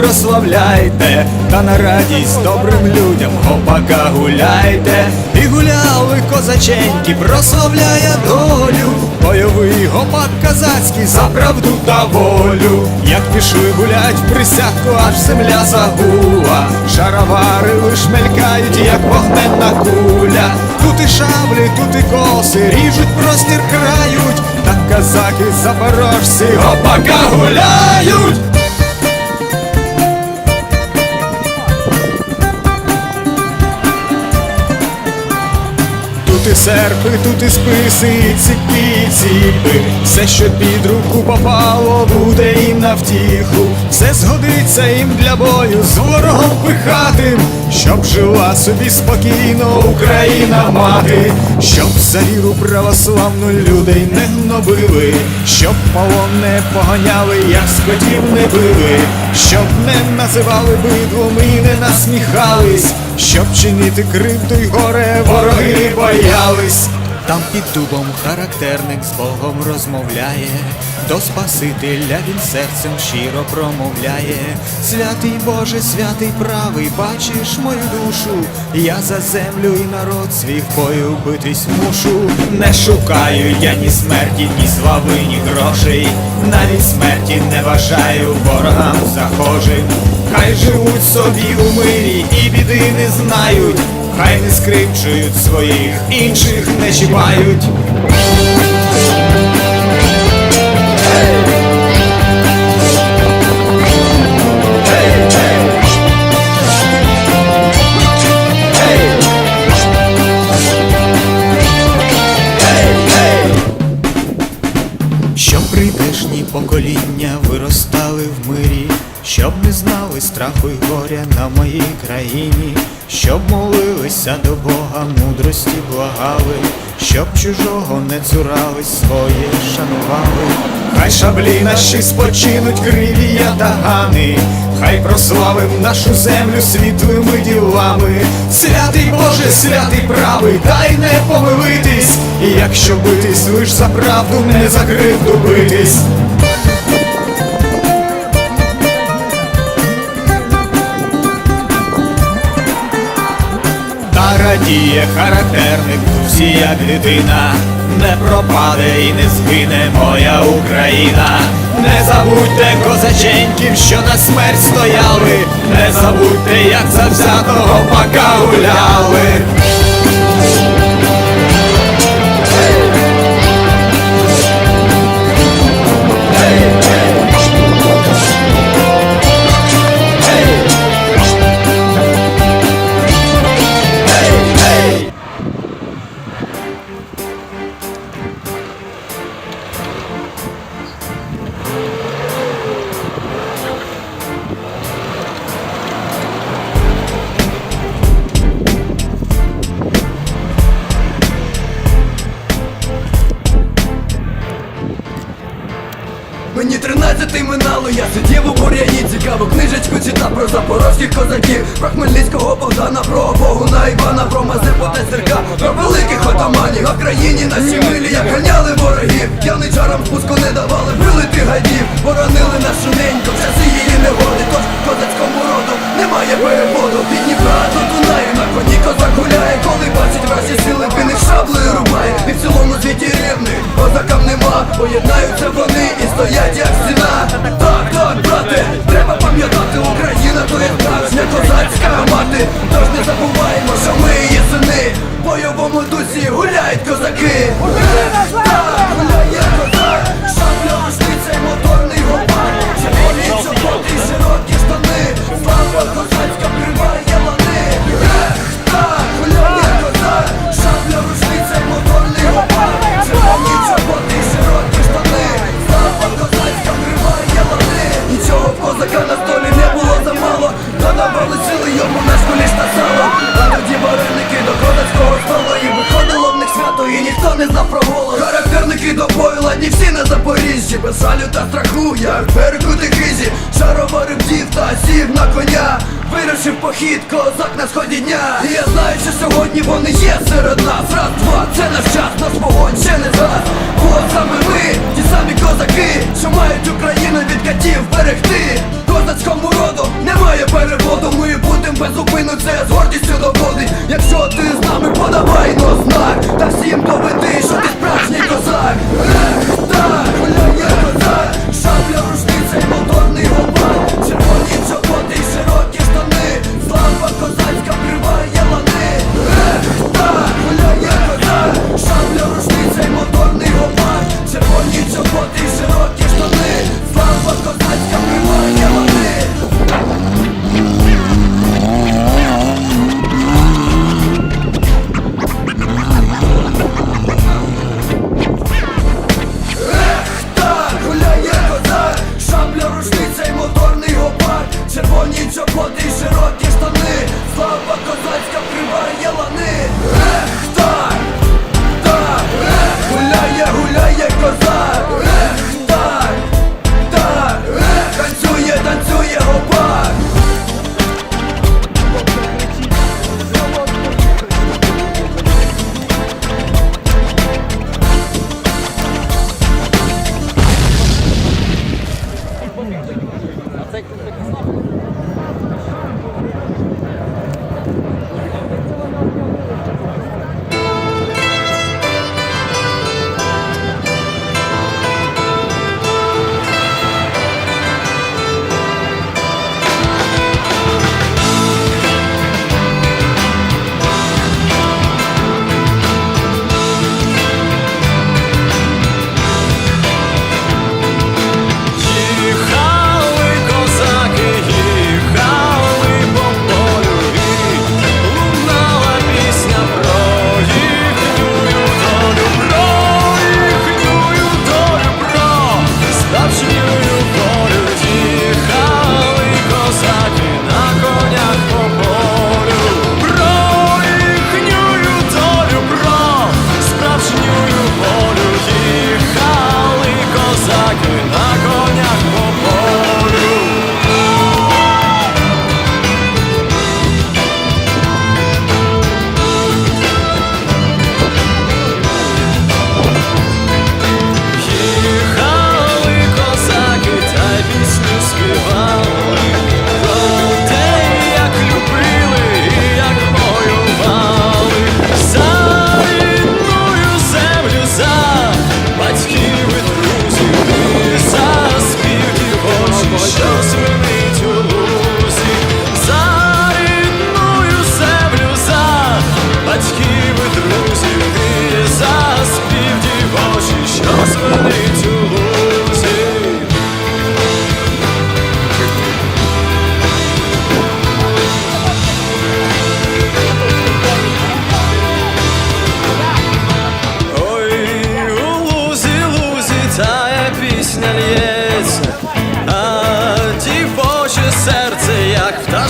прославляйте, та на радість добрим людям гопака гуляйте, і гуляли козаченьки, прославляє долю, бойовий гопак казацький за правду та волю. Як пішли гулять в присядку, аж земля загула, шаровари лиш мелькають, як вогненна куля. Тут і шаблі, тут і коси, ріжуть простір крають, та казаки запорожці гопака гуляють. І серпи, тут і списи, і ціпі, і ціпи. Все, що під руку попало, буде їм на втіху. Все згодиться їм для бою з ворогом пихатим Щоб жила собі спокійно Україна мати. Щоб за віру православну людей не гнобили Щоб полон не поганяли, як скотів не били. Щоб не називали бидлом і не насміхались щоб чинити кривду й горе боялись. Там під дубом характерник з Богом розмовляє, до Спасителя він серцем щиро промовляє. Святий Боже, святий правий, бачиш мою душу, я за землю і народ свій бою битись мушу. Не шукаю я ні смерті, ні слави, ні грошей, навіть смерті не бажаю ворогам захожим. Хай живуть собі у мирі і біди не знають, хай не скривджують своїх, інших не чіпають. Щоб прийдешні покоління виростали в мирі, щоб не знали страху й горя на моїй країні, щоб молилися до Бога, мудрості благали, щоб чужого не цурались, своє шанували. Хай шаблі наші спочинуть криві ятагани, хай прославим нашу землю світлими ділами. Святий Боже, святий правий, дай не помилитись, і якщо битись лиш за правду, не за кривду. Радіє характерник, всі дитина, не пропаде і не згине моя Україна. Не забудьте козаченьків, що на смерть стояли, не забудьте, як завзятого пока гуляли. Отаманів на країні наші милі, як ганяли ворогів. Яничарам спуску не давали, вилити гадів Боронили нашу неньку, в часи її негоди Тож козацькому роду немає переходу. Від Дніпра до Дунаю на коні козак гуляє. Коли бачить ваші сили, їх шаблею рубає. І в цілому світі рівних козакам нема. Поєднаються вони і стоять як стіна. Так, так, брате, треба пам'ятати Україна справжня козацька мати. Тож не забуваємо, що ми є сини. В бойовому дусі гуляють козаки пізі, без салюта страху, як перекути хизі, шаровари бдів та сів на коня. Вирішив похід, козак на сході дня. І я знаю, що сьогодні вони є серед нас. Раз, два, це наш час, наш вогонь ще не згас От саме ми, ті самі козаки, що мають Україну від катів берегти. Козацькому роду немає переводу. Ми будем без зупину, це з гордістю доводить. Якщо ти з нами подавай но знак, та всім доведи, що ти справжній козак. Ех! Lord, we love you. Це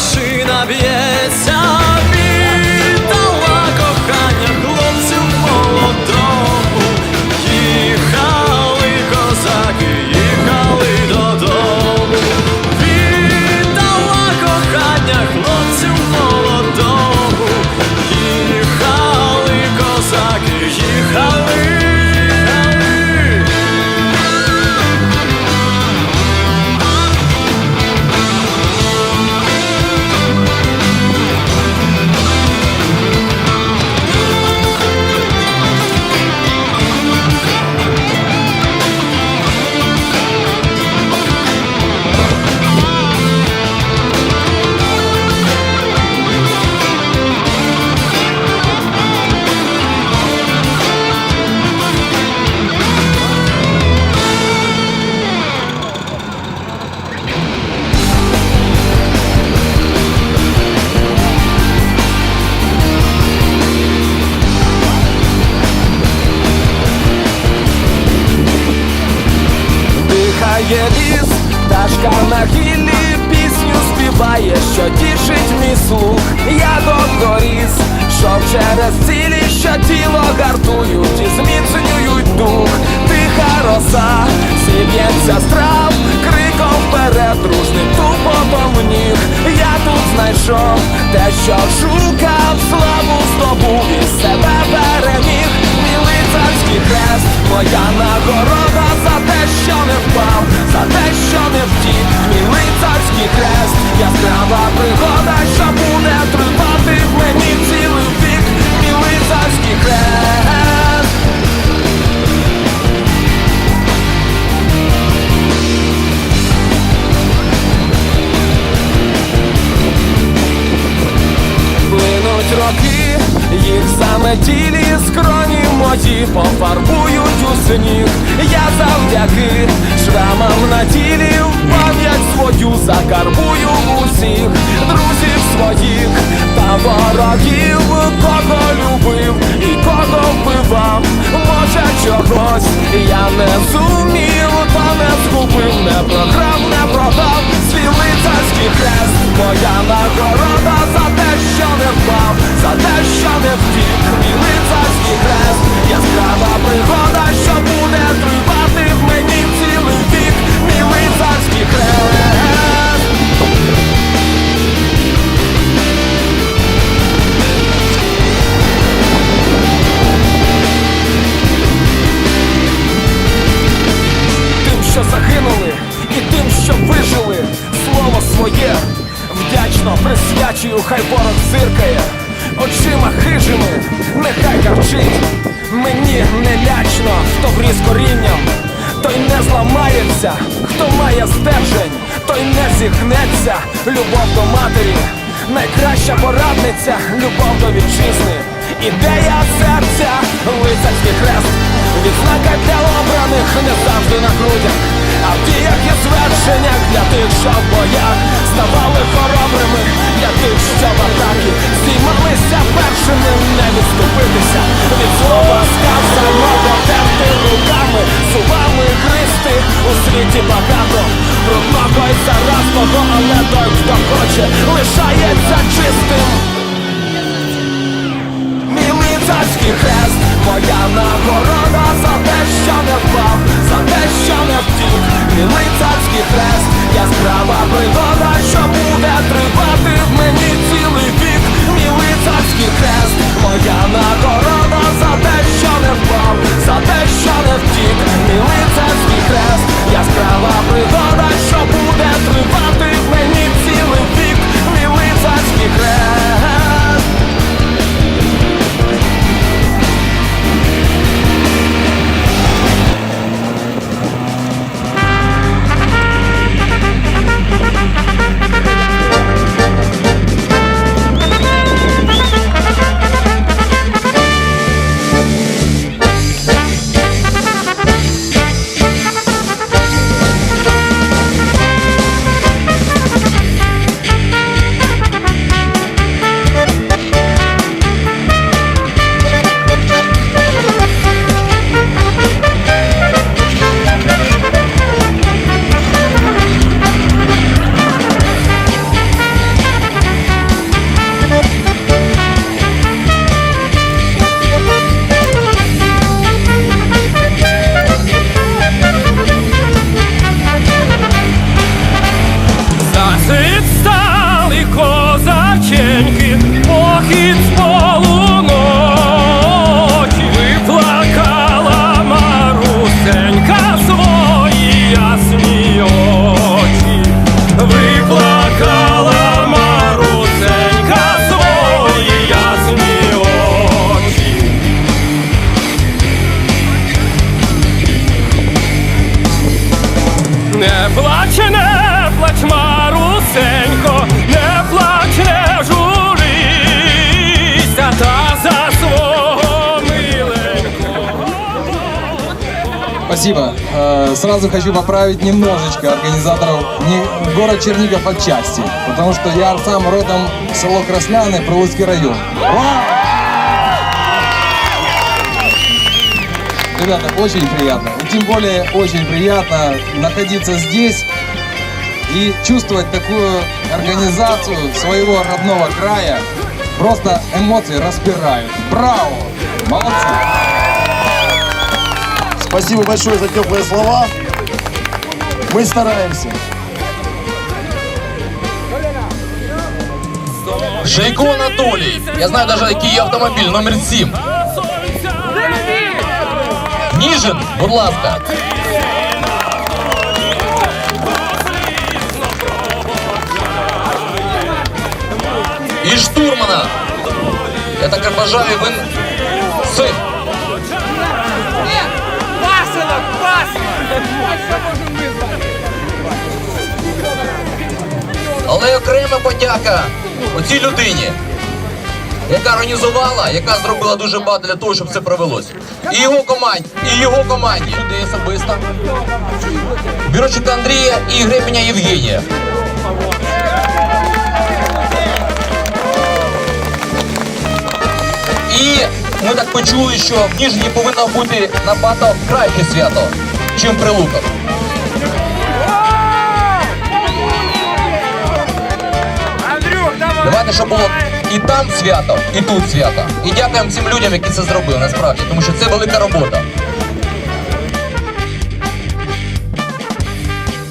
машина б'ється. на хілі пісню співає, що тішить мій слух, я доріс, що через цілі, що тіло гартують і зміцнюють дух, тиха роса, зіб'ється страв, криком вперед, дружним тупотом ніг. Я тут знайшов те, що шукав їх заметілі скроні мої пофарбують у сніг. Я завдяки шрамам на тілі в пам'ять свою закарбую усіх друзів своїх та ворогів, кого любив і кого вбивав. Може чогось я не зумів, та не згубив, не програв, не продав свій лицарський хрест, моя нагорода за те, що не впав, за те, що не втік, Мені не лячно, хто вріс корінням, той не зламається, хто має стержень, той не зігнеться, любов до матері, найкраща порадниця, любов до вітчизни, ідея серця, лицарський хрест. Відзнака для обраних не завжди на грудях, а в діях є звершення для тих, що в боях. Ставали хоробрими, для тих, що в атаки здіймалися першими, не відступитися від заразного, але той, хто хоче, лишається чистим. Мій лицарський хрест, моя нагорода за те, що не впав, за те, що не втік, мій лицарський хрест, яскрава пригода, що буде тривати в мені цілий вік, мій лицарський хрест, моя нагорода за те, плач, не плач, Марусенько, не плач, не журися, та за свого миленького. Спасибо. Э, Сразу хочу поправить немножечко организаторов. Не город Чернигов отчасти. Потому что я сам родом село Красляны, Прилуцкий район. Ребята, очень приятно. И тем более очень приятно находиться здесь и чувствовать такую организацию своего родного края. Просто эмоции распирают. Браво! Молодцы! Спасибо большое за теплые слова. Мы стараемся. Шейко Анатолий. Я знаю даже, який автомобіль, номер 7. Ніжин, будь ласка. Штурмана. Я так бажаю, він син. Але окрема подяка оцій людині, яка організувала, яка зробила дуже багато для того, щоб це провелося. І його команді, і його команді. Людей особисто. Бірочика Андрія і Гребеня Євгенія. І ми так почули, що в Ніжині повинно бути набагато краще свято, чим при Луках. Давайте, щоб було і там свято, і тут свято. І дякуємо цим людям, які це зробили, насправді, тому що це велика робота.